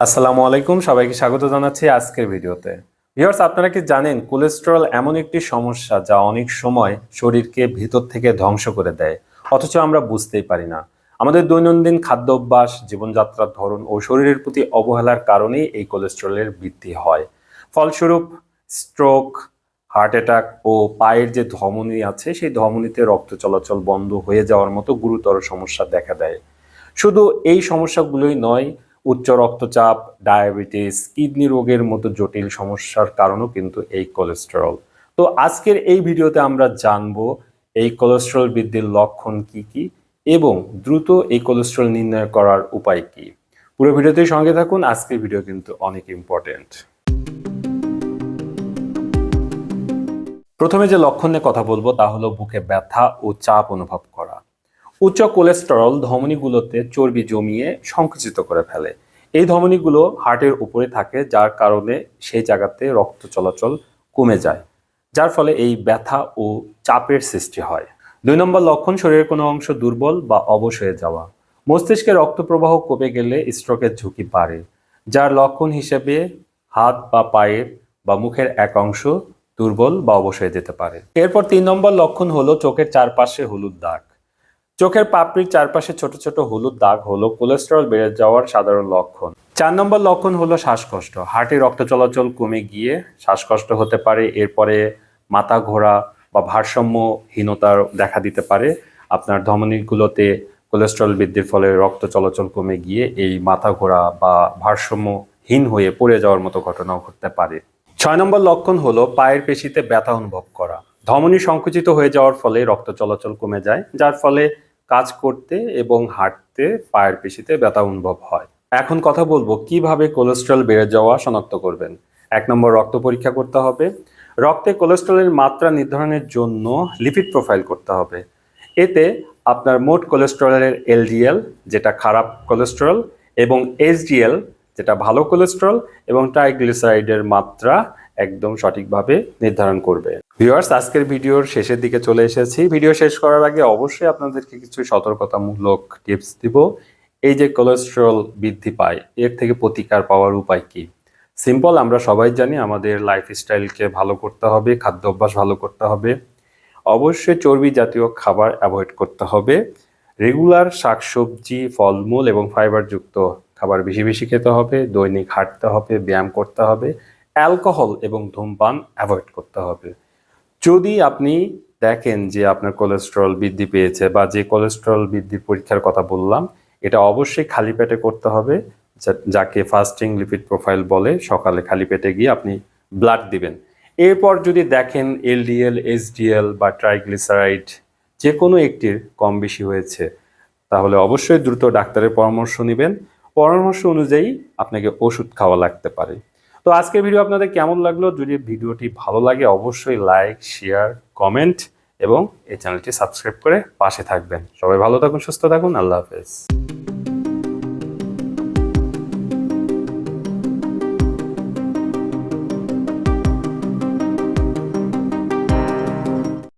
আসসালামু আলাইকুম, সবাইকে স্বাগত জানাচ্ছি আজকের ভিডিওতে। ভিউয়ার্স, আপনারা কি জানেন, কোলেস্টেরল এমন একটি সমস্যা যা অনেক সময় শরীরকে ভিতর থেকে ধ্বংস করে দেয়? অথচ আমরা বুঝতেই পারি না। আমাদের দৈনন্দিন খাদ্য অভ্যাস জীবনযাত্রার ধরন ও শরীরের প্রতি অবহেলার কারণেই এই কোলেস্টেরলের বৃদ্ধি হয়। ফলস্বরূপ, স্ট্রোক, হার্ট অ্যাটাক ও পায়ের যে ধমনী আছে, সেই ধমনীতে রক্ত চলাচল বন্ধ হয়ে যাওয়ার মতো গুরুতর সমস্যা দেখা দেয়। শুধু এই সমস্যাগুলোই নয় উচ্চ রক্তচাপ, ডায়াবেটিস, কিডনি রোগের মতো জটিল সমস্যার কারণও কিন্তু এই কোলেস্টেরল তো আজকের এই ভিডিওতে আমরা জানব এই কোলেস্টেরল বৃদ্ধির লক্ষণ কি কি এবং দ্রুত এই কোলেস্টেরল নির্ণয় করার উপায় কি। পুরো ভিডিওতে সঙ্গে থাকুন, আজকের ভিডিও কিন্তু অনেক ইম্পর্টেন্ট প্রথমে যে লক্ষণ নিয়ে কথা বলব তা হলো বুকে ব্যথা ও চাপ অনুভব করা। উচ্চ কোলেস্টেরল ধমনীগুলোতে চর্বি জমিয়ে সংকুচিত করে ফেলে। এই ধমনীগুলো হার্টের উপরে থাকে, যার কারণে সেই জায়গাতে রক্ত চলাচল কমে যায়, যার ফলে এই ব্যথা ও চাপের সৃষ্টি হয়। দুই নম্বর লক্ষণ, শরীরের কোনো অংশ দুর্বল বা অবশ হয়ে যাওয়া। মস্তিষ্কে রক্ত প্রবাহ কমে গেলে স্ট্রোকের ঝুঁকি বাড়ে, যার লক্ষণ হিসেবে হাত বা পায়ের বা মুখের এক অংশ দুর্বল বা অবশ হয়ে যেতে পারে। এরপর তিন নম্বর লক্ষণ হলো চোখের চারপাশে হলুদ দাগ। চোখের পাপড়ির চারপাশে ছোট ছোট হলুদ দাগ হলো কোলেস্টেরল বেড়ে যাওয়ার সাধারণ লক্ষণ। চার নম্বর লক্ষণ হলো শ্বাসকষ্ট। হার্টে রক্ত চলাচল কমে গিয়ে শ্বাসকষ্ট হতে পারে, এরপরে মাথা ঘোরা বা ভারসাম্যহীনতার দেখা দিতে পারে। আপনার ধমনীগুলোতে কোলেস্টেরল বৃদ্ধির ফলে রক্ত চলাচল কমে গিয়ে এই মাথা ঘোরা বা ভারসাম্যহীন হয়ে পড়ে যাওয়ার মতো ঘটনাও ঘটতে পারে। ছয় নম্বর লক্ষণ হলো পায়ের পেশিতে ব্যথা অনুভব করা। ধমনী সংকুচিত হয়ে যাওয়ার ফলে রক্ত চলাচল কমে যায়, যার ফলে কাজ করতে এবং হাঁটতে, পায়ের পেশিতে ব্যথা অনুভব হয়। এখন কথা বলব, কীভাবে কোলেস্ট্রল বেড়ে যাওয়া শনাক্ত করবেন? এক নম্বর, রক্ত পরীক্ষা করতে হবে। রক্তে কোলেস্ট্রলের মাত্রা নির্ধারণের জন্য লিপিড প্রোফাইল করতে হবে। এতে আপনার মোট কোলেস্ট্রলের এলডিএল, যেটা খারাপ কোলেস্ট্রল, এবং এইচডিএল, যেটা ভালো কোলেস্ট্রল, এবং ট্রাইগ্লিসারাইডের মাত্রা একদম সঠিকভাবে নির্ধারণ করবে। ভিউয়ার্স, আজকের ভিডিওর শেষের দিকে চলে এসেছি। ভিডিও শেষ করার আগে অবশ্যই আপনাদেরকে কিছু সতর্কতামূলক টিপস দিব। এই যে কোলেস্ট্রল বৃদ্ধি পায়, এর থেকে প্রতিকার পাওয়ার উপায় কি? সিম্পল আমরা সবাই জানি আমাদের লাইফস্টাইলকে ভালো করতে হবে, খাদ্য অভ্যাস ভালো করতে হবে। অবশ্যই চর্বি জাতীয় খাবার অ্যাভয়েড করতে হবে। রেগুলার শাকসবজি, ফলমূল এবং ফাইবারযুক্ত খাবার বেশি বেশি খেতে হবে, দৈনিক হাঁটতে হবে, ব্যায়াম করতে হবে অ্যালকোহল এবং ধূমপান অ্যাভয়েড করতে হবে। যদি আপনি দেখেন যে আপনার কোলেস্ট্রল বৃদ্ধি পেয়েছে বা যে কোলেস্ট্রল বৃদ্ধির পরীক্ষার কথা বললাম, এটা অবশ্যই খালি পেটে করতে হবে। যাকে ফাস্টিং লিপিড প্রোফাইল বলে, সকালে খালি পেটে গিয়ে আপনি ব্লাড দিবেন। এরপর যদি দেখেন এলডিএল এসডিএল বা ট্রাইগ্লিসারাইড যে কোনো একটির কম বেশি হয়েছে, তাহলে অবশ্যই দ্রুত ডাক্তারের পরামর্শ নেবেন। পরামর্শ অনুযায়ী আপনাকে ওষুধ খাওয়া লাগতে পারে। তো আজকের ভিডিও আপনাদের কেমন লাগল? যদি ভিডিওটি ভালো লাগে, অবশ্যই লাইক শেয়ার কমেন্ট এবং এই চ্যানেলটি সাবস্ক্রাইব করে পাশে থাকবেন। সবাই ভালো থাকুন, সুস্থ থাকুন, আল্লাহ হাফেজ।